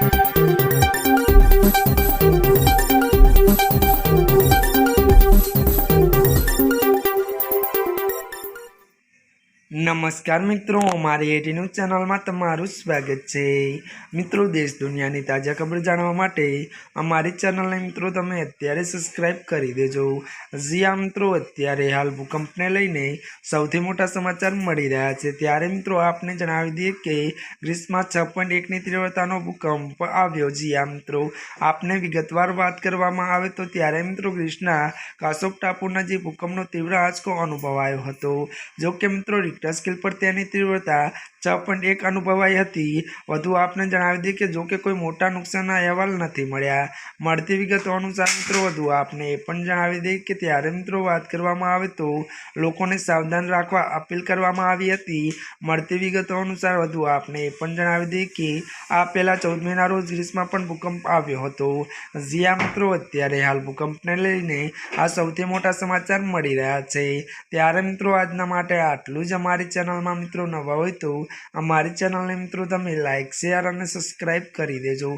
Thank you. નમસ્કાર મિત્રો મારી એટી ન્યૂઝ ચેનલમાં તમારું સ્વાગત છે. મિત્રો, દેશ દુનિયાની તાજા ખબર જાણવા માટે અમારી ચેનલને મિત્રો તમે અત્યારે સબસ્ક્રાઈબ કરી દેજો. જી આ મિત્રો, અત્યારે હાલ ભૂકંપને લઈને સૌથી મોટા સમાચાર મળી રહ્યા છે. ત્યારે મિત્રો, આપને જણાવી દઈએ કે ગ્રીસમાં છ પોઈન્ટ એકની તીવ્રતાનો ભૂકંપ આવ્યો. જી આ મિત્રો, આપને વિગતવાર વાત કરવામાં આવે તો ત્યારે મિત્રો ગ્રીસના કાસોપ ટાપુ નજીક ભૂકંપનો તીવ્ર આંચકો અનુભવાયો હતો. જો કે મિત્રો રિક્ટર સ્કેલ પર તેની તીવ્રતા છ પોઈન્ટ એક અનુભવાઈ હતી. વધુ આપને જણાવી દઈએ કે જો કે કોઈ મોટા નુકસાનના અહેવાલ નથી મળ્યા. મળતી વિગતો અનુસાર મિત્રો, વધુ આપને એ પણ જણાવી દઈએ કે ત્યારે મિત્રો વાત કરવામાં આવે તો લોકોને સાવધાન રાખવા અપીલ કરવામાં આવી હતી. મળતી વિગતો અનુસાર વધુ આપને એ પણ જણાવી દઈએ કે આ પહેલાં ચૌદ મેના રોજ ગ્રીસમાં પણ ભૂકંપ આવ્યો હતો. જ્યાં મિત્રો, અત્યારે હાલ ભૂકંપને લઈને આ સૌથી મોટા સમાચાર મળી રહ્યા છે. ત્યારે મિત્રો, આજના માટે આટલું જ. અમારી ચેનલમાં મિત્રો નવા હોય તો અમારી ચેનલને મિત્રો તમે લાઇક શેર અને સબસ્ક્રાઈબ કરી દેજો.